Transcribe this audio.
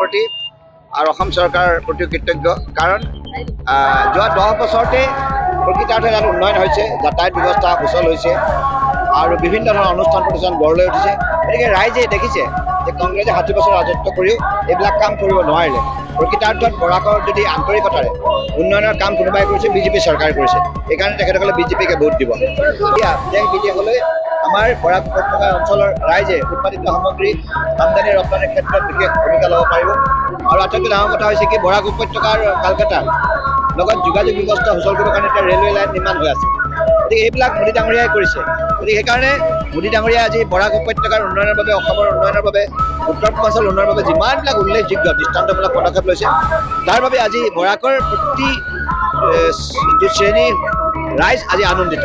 প্ৰতি আৰু অসম চৰকাৰৰ কৃতজ্ঞ। কাৰণ যোৱা দহ বছৰতে প্ৰকৃতাৰ্থে ইয়াত উন্নয়ন হৈছে, যাতায়াত ব্যৱস্থা সুচল হৈছে আৰু বিভিন্ন ধৰণৰ অনুষ্ঠান প্ৰতিষ্ঠান গঢ় লৈ উঠিছে। গতিকে ৰাইজে দেখিছে যে কংগ্ৰেছে ষাঠি বছৰ ৰাজত্ব কৰিও এইবিলাক কাম কৰিব নোৱাৰিলে। প্ৰকৃতাৰ্থত বৰাকৰ যদি আন্তৰিকতাৰে উন্নয়নৰ কাম কোনোবাই কৰিছে, বিজেপি চৰকাৰে কৰিছে। সেইকাৰণে তেখেতসকলে বিজেপিকে ভোট দিব। এতিয়া বিদেশলৈ আমাৰ বৰাক উপত্যকা অঞ্চলৰ ৰাইজে উৎপাদিত সামগ্ৰী আমদানি ৰপ্তানিৰ ক্ষেত্ৰত বিশেষ ভূমিকা ল'ব পাৰিব। আৰু আটাইতকৈ ডাঙৰ কথা হৈছে কি, বৰাক উপত্যকা আৰু কালকাতাৰ লগত যোগাযোগ ব্যৱস্থা সুচল কৰিবৰ কাৰণে ৰেলৱে লাইন নিৰ্মাণ হৈ আছে। গতিকে এইবিলাক মোদী ডাঙৰীয়াই কৰিছে। গতিকে সেইকাৰণে মোদী ডাঙৰীয়াই আজি বৰাক উপত্যকাৰ উন্নয়নৰ বাবে, অসমৰ উন্নয়নৰ বাবে, উত্তৰ পূৰ্বাঞ্চল উন্নয়নৰ বাবে যিমানবিলাক উল্লেখযোগ্য দৃষ্টান্তমূলক পদক্ষেপ লৈছে, তাৰ বাবে আজি বৰাকৰ প্ৰতি শ্ৰেণীৰ ৰাইজ আজি আনন্দিত।